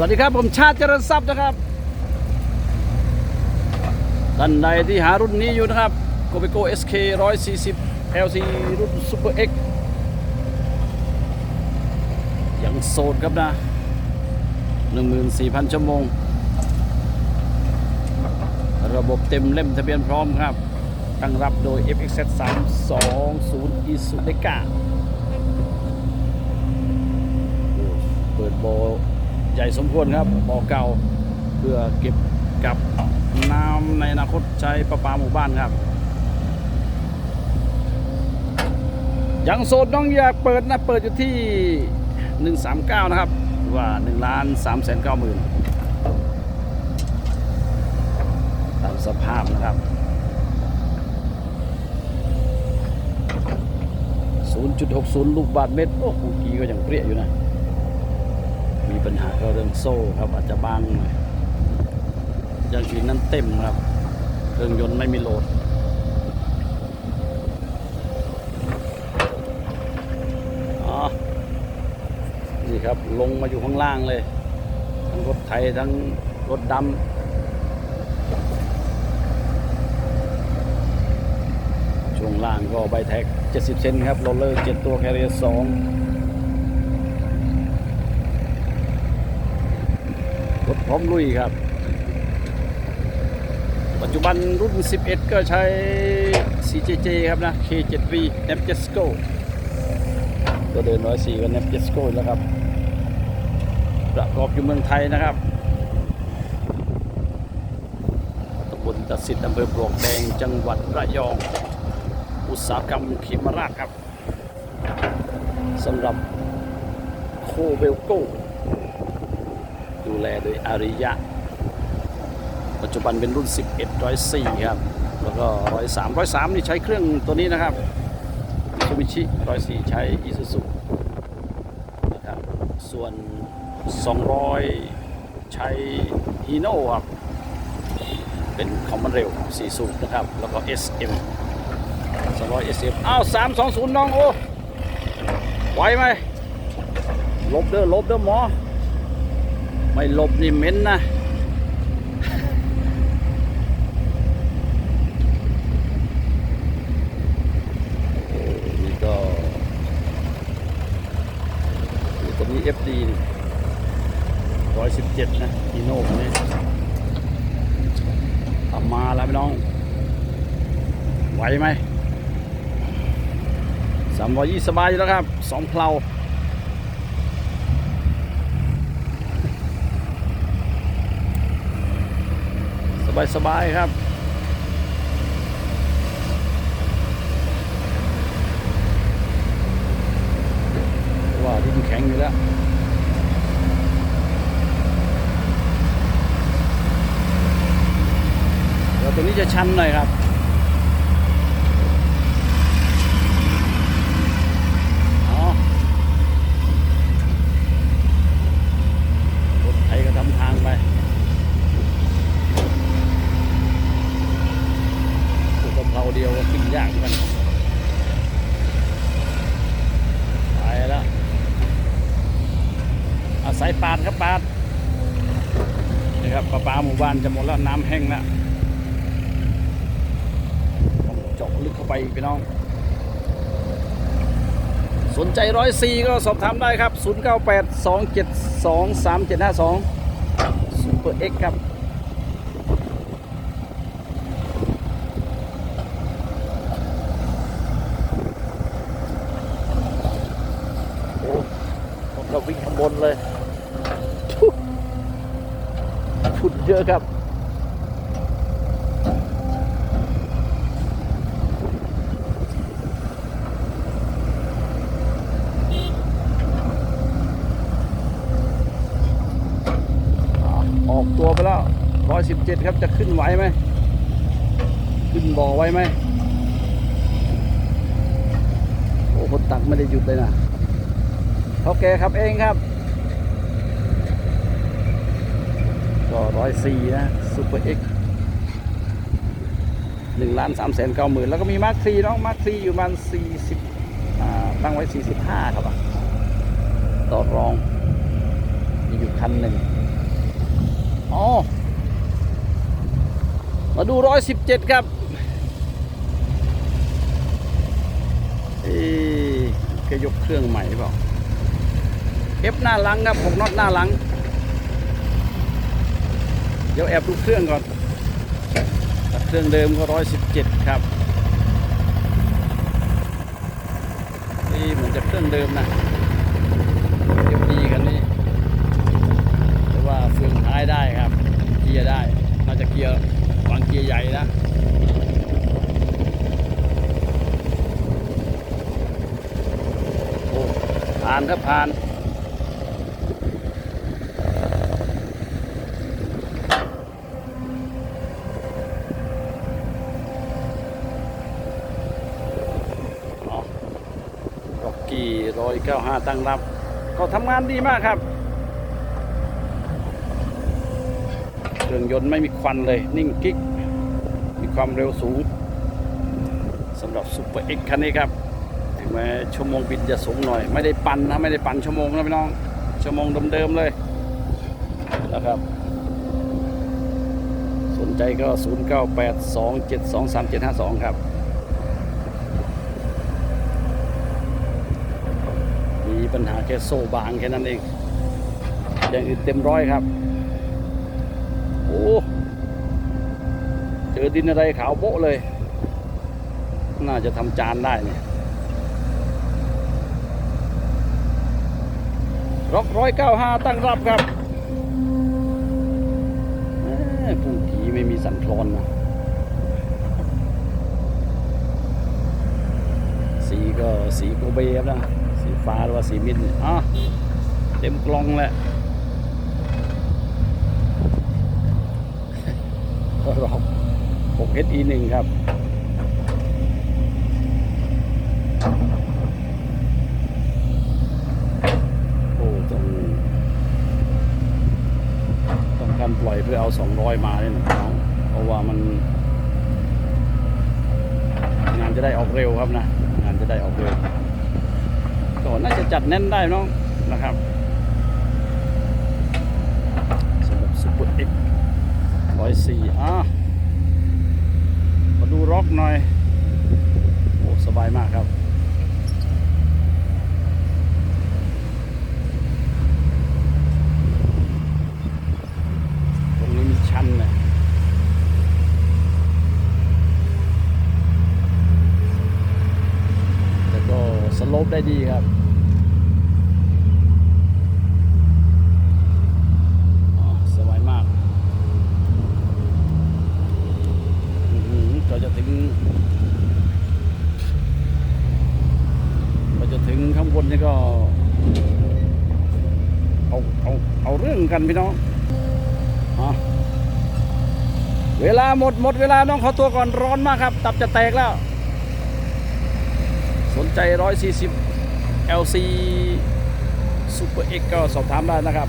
สวัสดีครับ ผมชาติเจริญทรัพย์นะครับ ท่านใดที่หารุ่นนี้อยู่นะครับโกเบโก SK 140 LC รุ่น Super X ยังโสดครับนะ14,000ชั่วโมง ระบบเต็มเล่มทะเบียนพร้อมครับ ตั้งรับโดย FXZ 320 Isu d e c a เปิดโบ ใหญ่สมควรครับบ่อเก่าเพื่อเก็บกับน้ำในอนาคตใช้ประปาหมู่บ้านครับ ยังโสดน้องอยากเปิดนะ เปิดอยู่ที่ 139 นะครับ ว่า1ล้าน3แสน9หมื่นตามสภาพนะครับ 0.60 ลูกบาทเมตร โอ้โหกีก็ยังเปรี้ยอยู่นะ มีปัญหาก็เรื่องโซ่ครับอาจจะบางหน่อยยางชีนนั้นเต็มครับ เครื่องยนต์ไม่มีโหลดอ๋อนี่ครับลงมาอยู่ข้างล่างเลย ทั้งรถไถทั้งรถดำช่วงล่างก็ใบแท็ก 70 เซนครับโรลเลอร์ 7 ตัวแคเรียร์2 รถพร้อมลุยครับ ปัจจุบันรุ่น 11 ก็ใช้ CJJ ครับนะ K7V n a p j e s c o ตัวเดินร้อยสี่ก็ n a p j e s c o แล้วครับ ประกอบอยู่เมืองไทยนะครับตำบลตะสิทธิ์อำเภอปลวกแดงจังหวัดระยอง อุตสาหกรรมเขมราชครับสำหรับโคเบลโกดู แลโดยอาริยะ ปัจจุบันเป็นรุ่น 11 104 ครับ แล้วก็ 103 103 นี่ใช้เครื่องตัวนี้นะครับซูมิชิ104 ใช้อิซูซุนะครับ ส่วน 200 ใช้ฮีโน่ครับ เป็นคอมมอนเร็ว4สูบนะครับ แล้วก็ SM 200 SM อ้าว 320 น้องโอ้ไหวไหมลบเด้อลบเด้อหมอ ไม่หลบนี่เหม็นนะโอ้นี่ก็นี่ตัวนี้ FD ร้อยสิบเจ็ดนะฮีโน่นนี้ทำมาแล้วพี่น้อง ไหวไหมสามร้อยยี่สบายอยู่แล้วครับสองเพลา สบายสบายๆครับว่าดินแข็งอยู่แล้วเดี๋ยวตัวนี้จะชันหน่อยครับ อ๋อรถไถก็ทำทางไป ถูกกะเพราเดียวก็ขึ้นยากเหมือนกันไปแล้ว อายปาดครับปาดนี่ครับประปลาหมู่บ้านจะหมดแล้วน้ำแห้งแล้วต้องเจาะลึกเข้าไปอีกพี่น้อง สนใจร้อยซีก็สอบถามได้ครับ 0 9 8 2 7 2 3 7 5 2 Super X ครับโอ้ผมก็วิ่งข้างบนเลยทุบฝุ่นเย อะครับ ออกตัวไปแล้วร้อยสิบเจ็ดครับจะขึ้นไหวไหม ขึ้นบ่อไหวไหม โอ้คนตักไม่ได้หยุดเลยนะเขาแกครับเองครับ ก็ร้อยสี่นะซูเปอร์เอ็กซ์หนึ่งล้านสามแสนเก้าหมื่นแล้วก็มีมาร์คซีน้องมาร์คซีอยู่ประมาณสี่สิบตั้งไว้สี่สิบห้าครับอะต่อรองมีอยู่คันหนึ่งอ๋อมาดูร้อยสิบเจ็ดครับเอ๊ะแกยกเครื่องใหม่หรือเปล่าเอฟหน้าหลังครับหกน็อตหน้าหลัง ดี๋ยวแอบดูเครื่องก่อน เครื่องเดิมก็ร้อยสิบเจ็ดครับนี่เหมือนจะเครื่องเดิมนะเดี๋ยวดีกันนี่แต่ว่าเฟืองท้ายได้ครับ เกียร์ได้น่าจะเกียร์วางเกียร์ใหญ่นะโอ้ผ่านครับผ่าน อ๋อร็อกกี้ร้อย เก้าห้าตั้งรับ ก็ทำงานดีมากครับ เครื่องยนต์ไม่มีควันเลย นิ่งกิ๊ก มีความเร็วสูงสำหรับซูเปอร์เอ็กคันนี้ครับถึงแม้ชั่วโมงบินจะสูงหน่อย ไม่ได้ปั่นนะ ไม่ได้ปั่นชั่วโมงนะพี่น้อง ชั่วโมงเดิมๆเลยนะครับสนใจก็ 0982723752 ครับ ปัญหาแค่โซ่บางแค่นั้นเอง อย่างอื่นเต็มร้อยครับ โอ้เจอดินอะไรขาวโบ๊ะเลย น่าจะทำจานได้เนี่ยร็อกร้อยเก้าห้าตั้งรับครับเอ้ผีไม่มีสันคลอนนะ สี ก็สีโกเบนะ สีฟ้าหรือว่าสีมิดเนี่ยอะเต็มกล่องแหละก็รอบ6 SE 1ครับโอ้ต้องต้องการปล่อยเพื่อเอา 200 มาเนี่ยนะน้องเพราะว่ามัน งานจะได้ออกเร็วครับนะ ได้ออกเดินก็น่าจะจัดแน่นได้น้องนะครับสำหรับซูเปอร์เอ็กร้อยสี่อะมาดูร็อกหน่อย โอ้สบายมากครับ ตรงนี้มีชันเลยแต่ก็สโลปได้ดีครับ อ๋อสบายมากอื้อหื อก็จะถึงข้างบนนี่ก็ เอาเอาเอาเรื่องกันพี่น้องเวลาหมดหมดเวลาน้องขอตัวก่อนร้อนมากครับ ตับจะแตกแล้ว สนใจ 140 LC Super X ก็สอบถามได้นะครับ